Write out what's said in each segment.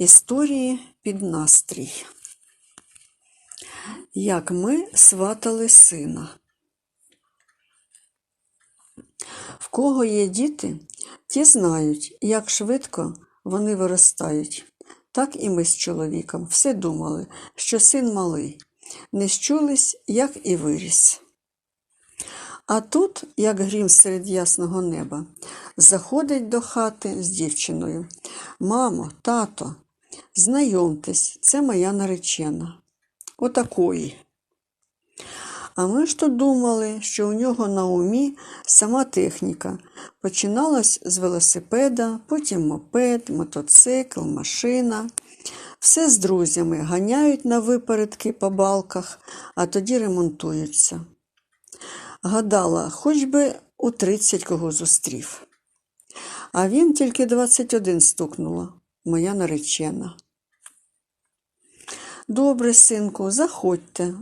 Історії під настрій. Як ми сватали сина. В кого є діти, ті знають, як швидко вони виростають. Так і ми з чоловіком все думали, що син малий, не щулись, як і виріс. А тут, як грім серед ясного неба, заходить до хати з дівчиною. Мамо, тато, знайомтесь, це моя наречена. Отакої. А ми ж то думали, що у нього на умі сама техніка. Починалась з велосипеда, потім мопед, мотоцикл, машина. Все з друзями ганяють на випередки по балках, а тоді ремонтуються. Гадала, хоч би у 30 кого зустрів. А він тільки 21 стукнула, моя наречена. Добре, синку, заходьте,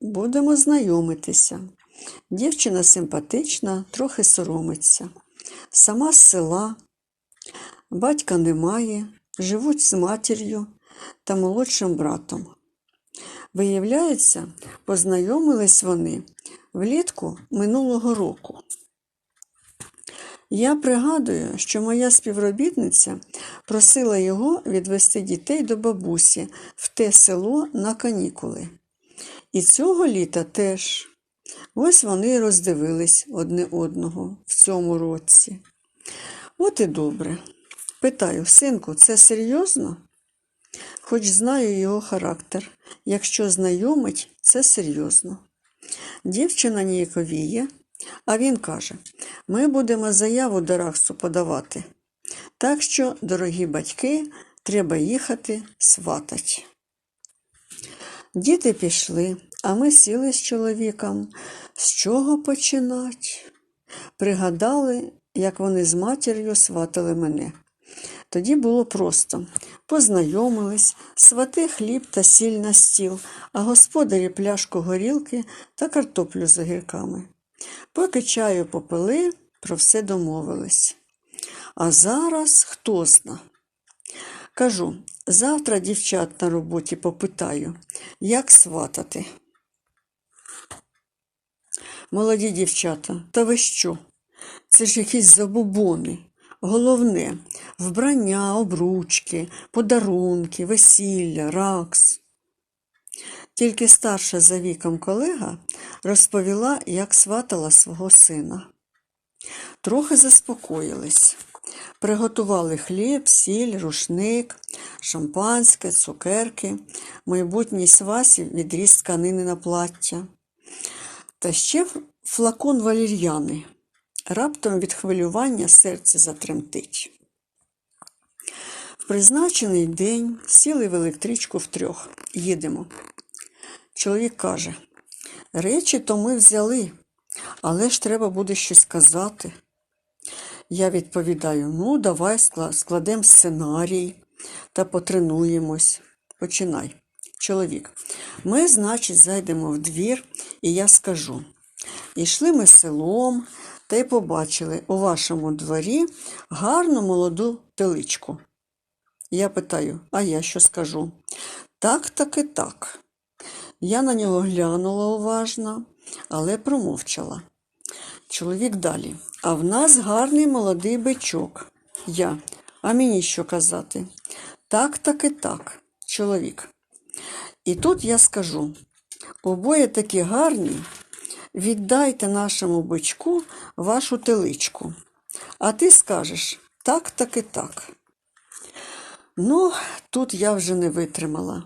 будемо знайомитися. Дівчина симпатична, трохи соромиться. Сама з села, батька немає, живуть з матір'ю та молодшим братом. Виявляється, познайомились вони влітку минулого року. Я пригадую, що моя співробітниця просила його відвести дітей до бабусі в те село на канікули. І цього літа теж. Ось вони роздивились одне одного в цьому році. От і добре. Питаю, синку, це серйозно? Хоч знаю його характер. Якщо знайомить, це серйозно. Дівчина ніяковіє, а він каже: ми будемо заяву до Рахсу подавати. Так що, дорогі батьки, треба їхати сватать. Діти пішли, а ми сіли з чоловіком. З чого починать? Пригадали, як вони з матір'ю сватали мене. Тоді було просто. Познайомились, свати хліб та сіль на стіл, а господарі пляшку горілки та картоплю з огірками. Поки чаю попили, про все домовились. А зараз хто зна. Кажу, завтра дівчат на роботі попитаю, як сватати. Молоді дівчата, та ви що? Це ж якісь забубони. Головне вбрання, обручки, подарунки, весілля, ракс. Тільки старша за віком колега розповіла, як сватала свого сина. Трохи заспокоїлись. Приготували хліб, сіль, рушник, шампанське, цукерки, майбутній свасі відріз тканини на плаття. Та ще флакон валір'яни. Раптом від хвилювання серце затремтить. В призначений день сіли в електричку втрьох. Їдемо. Чоловік каже: речі то ми взяли, але ж треба буде щось казати. Я відповідаю: ну, давай складемо сценарій та потренуємось. Починай. Чоловік. Ми, значить, зайдемо в двір, і я скажу. Ішли ми селом та й побачили у вашому дворі гарну молоду теличку. Я питаю, а я що скажу? Так, так і так. Я на нього глянула уважно, але промовчала. Чоловік далі. А в нас гарний молодий бичок. Я. А мені що казати? Так, так і так, чоловік. І тут я скажу: обоє такі гарні, віддайте нашому бичку вашу теличку. А ти скажеш так, так і так. Ну, тут я вже не витримала.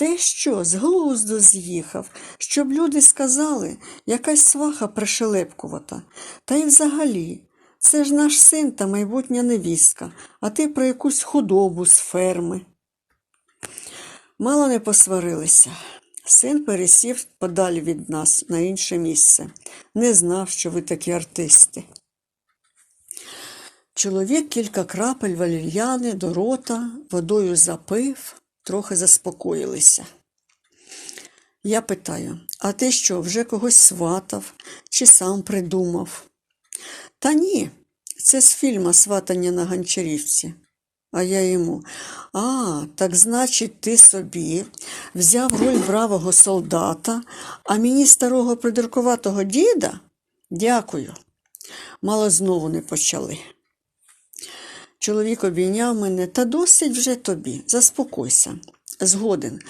Те що, з глузду з'їхав, щоб люди сказали, якась сваха пришелепкувата. Та й взагалі, це ж наш син та майбутня невістка, а ти про якусь худобу з ферми. Мало не посварилися. Син пересів подалі від нас на інше місце. Не знав, що ви такі артисти. Чоловік кілька крапель валір'яни до рота, водою запив, трохи заспокоїлися. Я питаю, а ти що, вже когось сватав чи сам придумав? Та ні, це з фільма Сватання на Гончарівці. А я йому. А, так значить, ти собі взяв роль бравого солдата, а мені старого придуркуватого діда? Дякую. Мало знову не почали. Чоловік обійняв мене, та досить вже тобі, заспокойся. Згоден.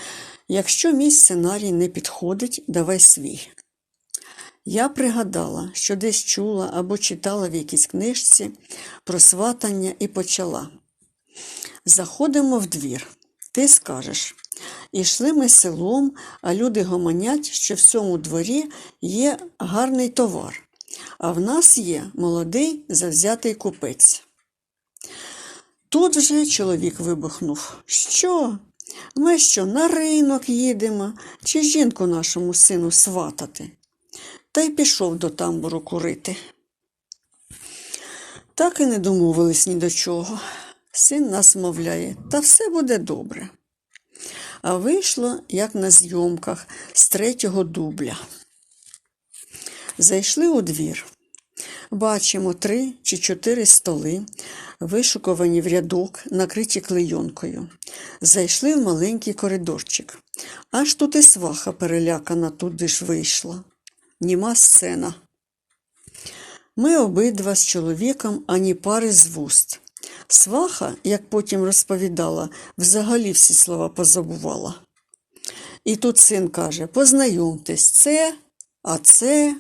Якщо мій сценарій не підходить, давай свій. Я пригадала, що десь чула або читала в якійсь книжці про сватання і почала. Заходимо в двір. Ти скажеш. Ішли ми селом, а люди гомонять, що в цьому дворі є гарний товар, а в нас є молодий завзятий купець. Тут вже чоловік вибухнув. Що? Ми що, на ринок їдемо, чи жінку нашому сину сватати? Та й пішов до тамбуру курити. Так і не домовились ні до чого. Син нас мовляє, та все буде добре. А вийшло, як на зйомках з третього дубля. Зайшли у двір. Бачимо три чи чотири столи, вишукувані в рядок, накриті клейонкою. Зайшли в маленький коридорчик. Аж тут і сваха перелякана туди ж вийшла. Німа сцена. Ми обидва з чоловіком ані пари з вуст. Сваха, як потім розповідала, взагалі всі слова позабувала. І тут син каже: познайомтесь, це, а це.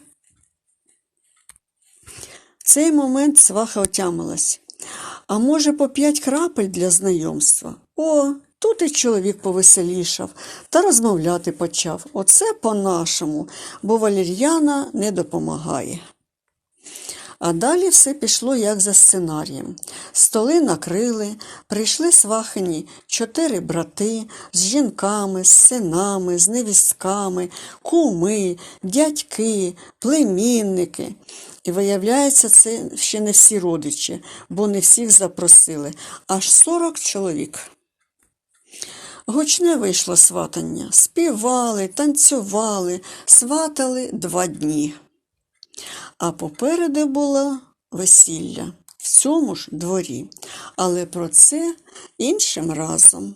Цей момент сваха отямилась. А може, по п'ять крапель для знайомства? О, тут і чоловік повеселішав та розмовляти почав. Оце по-нашому, бо валір'яна не допомагає. А далі все пішло як за сценарієм. Столи накрили, прийшли свахані чотири брати з жінками, з синами, з невістками, куми, дядьки, племінники. І виявляється, це ще не всі родичі, бо не всіх запросили, аж 40 чоловік. Гучне вийшло сватання. Співали, танцювали, сватали два дні. А попереду було весілля в цьому ж дворі. Але про це іншим разом.